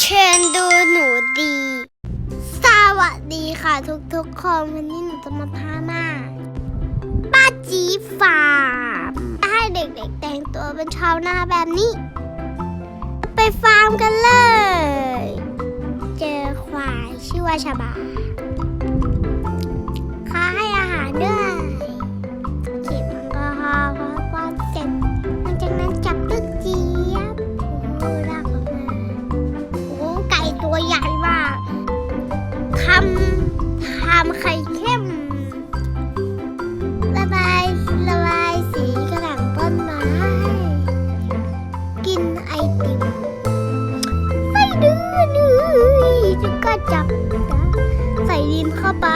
เชิญดูหนูดี สวัสดีค่ะทุกๆคนวันนี้หนูจะมาพามาป้าจีฟาร์มให้เด็กๆแต่งตัวเป็นชาวนาแบบนี้ ไปฟาร์มกันเลย เจอควายชื่อว่าชบา อติมใส่ดื้อนุ้ยจะก็จับใส่ดินเข้าไป